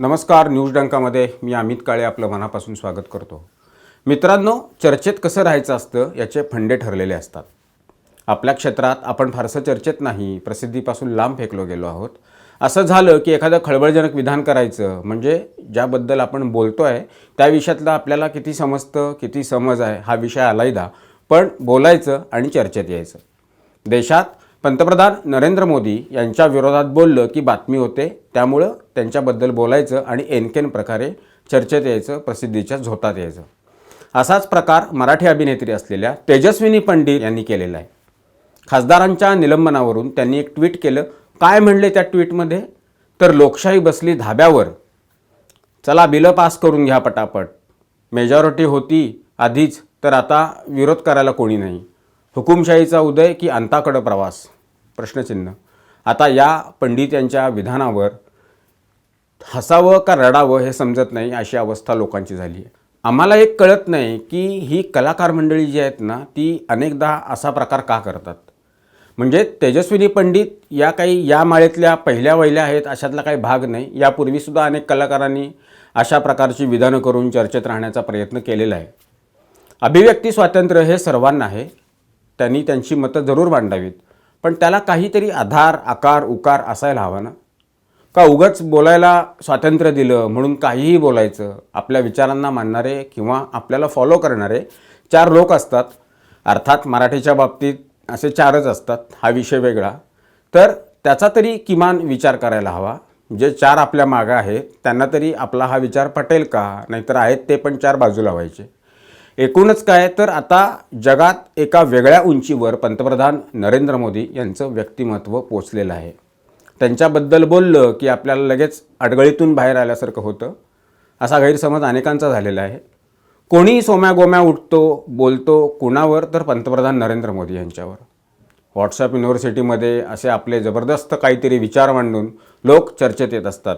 नमस्कार न्यूज डंकामध्ये मी अमित काळे आपलं मनापासून स्वागत करतो. मित्रांनो चर्चेत कसं राहायचं असतं याचे फंडे ठरलेले असतात. आपल्या क्षेत्रात आपण फारसं चर्चेत नाही प्रसिद्धीपासून लांब फेकलो गेलो आहोत. असं झालं की एखादं खळबळजनक विधान करायचं म्हणजे ज्याबद्दल आपण बोलतो आहे त्या विषयातलं आपल्याला किती समजतं किती समज आहे हा विषय आलायदा पण बोलायचं आणि चर्चेत यायचं. देशात पंतप्रधान नरेंद्र मोदी यांच्या विरोधात बोललं की बातमी होते त्यामुळं त्यांच्याबद्दल बोलायचं आणि एनकेन प्रकारे चर्चेत यायचं प्रसिद्धीच्या झोतात यायचं. असाच प्रकार मराठी अभिनेत्री असलेल्या तेजस्विनी पंडित यांनी केलेला आहे. खासदारांच्या निलंबनावरून त्यांनी एक ट्विट केलं काय म्हणले त्या ट्विटमध्ये? तर लोकशाही बसली धाब्यावर. चला बिलं पास करून घ्या पटापट. मेजॉरिटी होती आधीच तर आता विरोध करायला कोणी नाही. हुकुमशाहीचा उदय की अंताकडं प्रवास? प्रश्नचिन्ह. आता या पंडित यांच्या विधानावर हसावं का रडावं हे समजत नाही अशी अवस्था लोकांची झाली आहे. आम्हाला एक कळत नाही की ही कलाकार मंडळी जी आहेत ना ती अनेकदा असा प्रकार का करतात? म्हणजे तेजस्विनी पंडित या काही या माळेतल्या पहिल्या वहिल्या आहेत अशातला काही भाग नाही. यापूर्वीसुद्धा अनेक कलाकारांनी अशा प्रकारची विधानं करून चर्चेत राहण्याचा प्रयत्न केलेला आहे. अभिव्यक्ती स्वातंत्र्य हे सर्वांना आहे. त्यांनी त्यांची मतं जरूर मांडावीत. पण त्याला काहीतरी आधार आकार उकार असायला हवा ना. का उगच बोलायला स्वातंत्र्य दिलं म्हणून काहीही बोलायचं आपल्या विचारांना मानणारे किंवा आपल्याला फॉलो करणारे चार लोक असतात. अर्थात मराठीच्या बाबतीत असे चारच असतात हा विषय वेगळा. तर त्याचा तरी किमान विचार करायला हवा. जे चार आपल्या मागं आहेत त्यांना तरी आपला हा विचार पटेल का? नाहीतर आहेत ते पण चार बाजूला व्हायचे. एकूणच काय? तर आता जगात एका वेगळ्या उंचीवर पंतप्रधान नरेंद्र मोदी यांचं व्यक्तिमत्व पोचलेलं आहे. त्यांच्याबद्दल बोललं की आपल्याला लगेच अडगळीतून बाहेर आल्यासारखं होतं. असा गैरसमज अनेकांचा झालेला आहे. कोणी सोम्या गोम्या उठतो बोलतो कुणावर? तर पंतप्रधान नरेंद्र मोदी यांच्यावर. व्हॉट्सअप युनिव्हर्सिटीमध्ये असे आपले जबरदस्त काहीतरी विचार मांडून लोक चर्चेत येत असतात.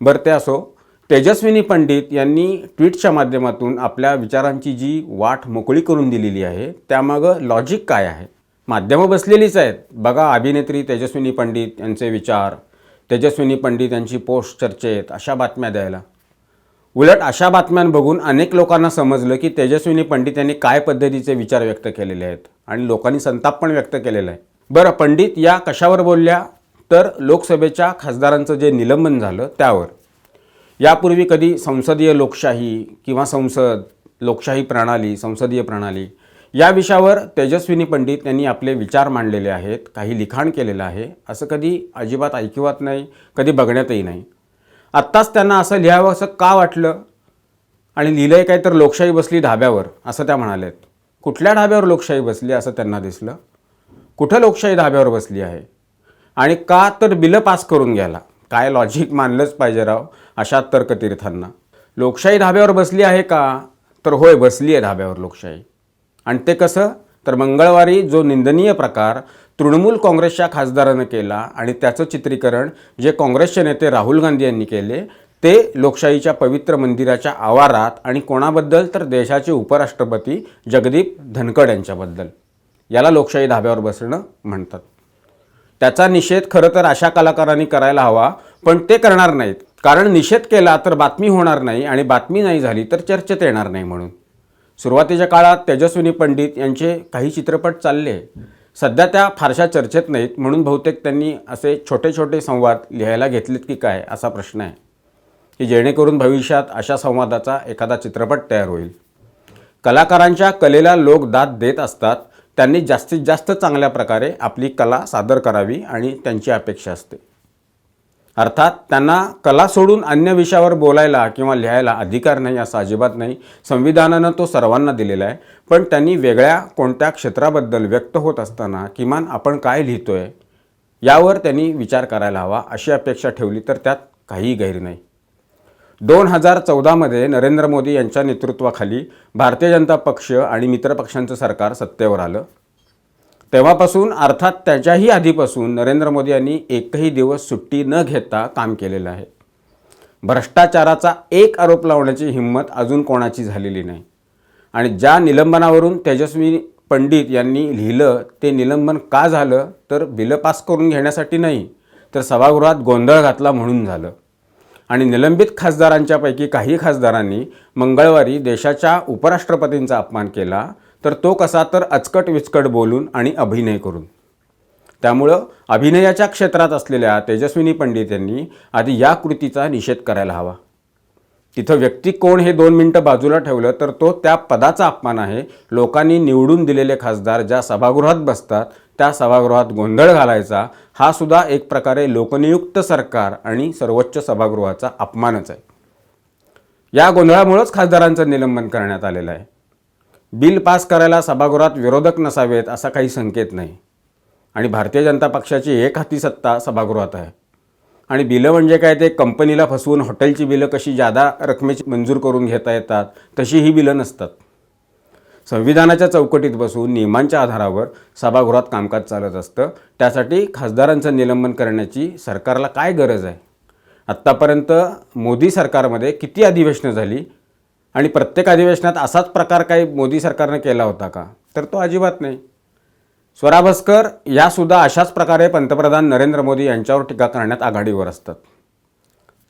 बरं ते असो तेजस्विनी पंडित यांनी ट्विटच्या माध्यमातून आपल्या विचारांची जी वाट मोकळी करून दिलेली आहे त्यामागं लॉजिक काय आहे? माध्यमं बसलेलीच आहेत. बघा अभिनेत्री तेजस्विनी पंडित यांचे विचार तेजस्विनी पंडित यांची पोस्ट चर्चेत अशा बातम्या द्यायला. उलट अशा बातम्या बघून अनेक लोकांना समजलं की तेजस्विनी पंडित यांनी काय पद्धतीचे विचार व्यक्त केलेले आहेत आणि लोकांनी संताप पण व्यक्त केलेला आहे. बरं पंडित या कशावर बोलल्या? तर लोकसभेच्या खासदारांचं जे निलंबन झालं त्यावर. यापूर्वी कधी संसदीय लोकशाही किंवा संसद लोकशाही प्रणाली संसदीय प्रणाली या विषयावर तेजस्विनी पंडित यांनी आपले विचार मांडलेले आहेत काही लिखाण केलेलं आहे असं कधी अजिबात ऐकिवात नाही कधी बघण्यातही नाही. आत्ताच त्यांना असं लिहावं असं का वाटलं? आणि लिहिलं आहे काय तर लोकशाही बसली ढाब्यावर असं त्या म्हणाल्यात. कुठल्या ढाब्यावर लोकशाही बसली असं त्यांना दिसलं? कुठं लोकशाही ढाब्यावर बसली आहे? आणि का तर बिलं पास करून घ्यायला? काय लॉजिक मानलंच पाहिजे राव अशा तर्कतीर्थांना लोकशाही धाब्यावर बसली आहे का? तर होय बसली आहे धाब्यावर लोकशाही. आणि ते कसं? तर मंगळवारी जो निंदनीय प्रकार तृणमूल काँग्रेसच्या खासदारानं केला आणि त्याचं चित्रीकरण जे काँग्रेसचे नेते राहुल गांधी यांनी केले ते लोकशाहीच्या पवित्र मंदिराच्या आवारात आणि कोणाबद्दल? तर देशाचे उपराष्ट्रपती जगदीप धनखड यांच्याबद्दल. याला लोकशाही धाब्यावर बसणं म्हणतात. त्याचा निषेध खरं तर अशा कलाकारांनी करायला हवा पण ते करणार नाहीत. कारण निषेध केला तर बातमी होणार नाही आणि बातमी नाही झाली तर चर्चेत येणार नाही म्हणून. सुरुवातीच्या काळात तेजस्विनी पंडित यांचे काही चित्रपट चालले. सध्या त्या फारशा चर्चेत नाहीत म्हणून बहुतेक त्यांनी असे छोटे छोटे संवाद लिहायला घेतलेत की काय असा प्रश्न आहे. की जेणेकरून भविष्यात अशा संवादाचा एखादा चित्रपट तयार होईल. कलाकारांच्या कलेला लोक दाद देत असतात त्यांनी जास्तीत जास्त चांगल्या प्रकारे आपली कला सादर करावी आणि त्यांची अपेक्षा असते. अर्थात त्यांना कला सोडून अन्य विषयावर बोलायला किंवा लिहायला अधिकार नाही असं अजिबात नाही. संविधानानं तो सर्वांना दिलेला आहे. पण त्यांनी वेगळ्या कोणत्या क्षेत्राबद्दल व्यक्त होत असताना किमान आपण काय लिहितो आहे यावर त्यांनी विचार करायला हवा अशी अपेक्षा ठेवली तर त्यात काहीही गैर नाही. दोन हजार चौदामध्ये नरेंद्र मोदी यांच्या नेतृत्वाखाली भारतीय जनता पक्ष आणि मित्रपक्षांचं सरकार सत्तेवर आलं. तेव्हापासून अर्थात त्याच्याही आधीपासून नरेंद्र मोदी यांनी एकही दिवस सुट्टी न घेता काम केलेलं आहे. भ्रष्टाचाराचा एक आरोप लावण्याची हिंमत अजून कोणाची झालेली नाही. आणि ज्या निलंबनावरून तेजस्वी पंडित यांनी लिहिलं ते निलंबन का झालं तर बिलं पास करून घेण्यासाठी नाही तर सभागृहात गोंधळ घातला म्हणून झालं. आणि निलंबित खासदारांच्यापैकी काही खासदारांनी मंगळवारी देशाच्या उपराष्ट्रपतींचा अपमान केला तर तो कसा तर अचकट विचकट बोलून आणि अभिनय करून. त्यामुळं अभिनयाच्या क्षेत्रात असलेल्या तेजस्विनी पंडित यांनी आधी या कृतीचा निषेध करायला हवा. तिथं व्यक्ती कोण हे दोन मिनटं बाजूला ठेवलं तर तो त्या पदाचा अपमान आहे. लोकांनी निवडून दिलेले खासदार ज्या सभागृहात बसतात त्या सभागृहात गोंधळ घालायचा हा सुद्धा एक प्रकारे लोकनियुक्त सरकार आणि सर्वोच्च सभागृहाचा अपमानच आहे. या गोंधळामुळंच खासदारांचं निलंबन करण्यात आलेलं आहे. बिल पास करायला सभागृहात विरोधक नसावेत असा काही संकेत नाही. आणि भारतीय जनता पक्षाची एक हाती सत्ता सभागृहात आहे. आणि बिलं म्हणजे काय? ते कंपनीला फसवून हॉटेलची बिलं कशी जादा रकमेची मंजूर करून घेता येतात तशी ही बिलं नसतात. संविधानाच्या चौकटीत बसून नियमांच्या आधारावर सभागृहात कामकाज चालत असतं. त्यासाठी खासदारांचं निलंबन करण्याची सरकारला काय गरज आहे? आत्तापर्यंत मोदी सरकारमध्ये किती अधिवेशनं झाली? आणि प्रत्येक अधिवेशनात असाच प्रकार काही मोदी सरकारनं केला होता का? तर तो अजिबात नाही. स्वरा भास्कर यासुद्धा अशाच प्रकारे पंतप्रधान नरेंद्र मोदी यांच्यावर टीका करण्यात आघाडीवर असतात.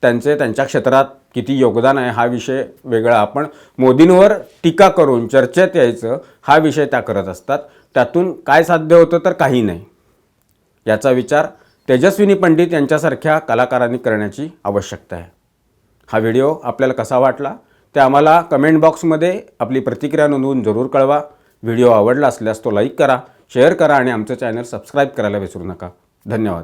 त्यांचे त्यांच्या क्षेत्रात किती योगदान आहे हा विषय वेगळा. आपण मोदींवर टीका करून चर्चेत यायचं हा विषय त्या करत असतात. त्यातून काय साध्य होतं तर काही नाही. याचा विचार तेजस्विनी पंडित यांच्यासारख्या कलाकारांनी करण्याची आवश्यकता आहे. हा व्हिडिओ आपल्याला कसा वाटला ते आम्हाला कमेंट बॉक्समध्ये आपली प्रतिक्रिया नोंदवून जरूर कळवा. व्हिडिओ आवडला असल्यास तो लाईक करा शेअर करा आणि आमचं चॅनल सबस्क्राईब करायला विसरू नका. धन्यवाद.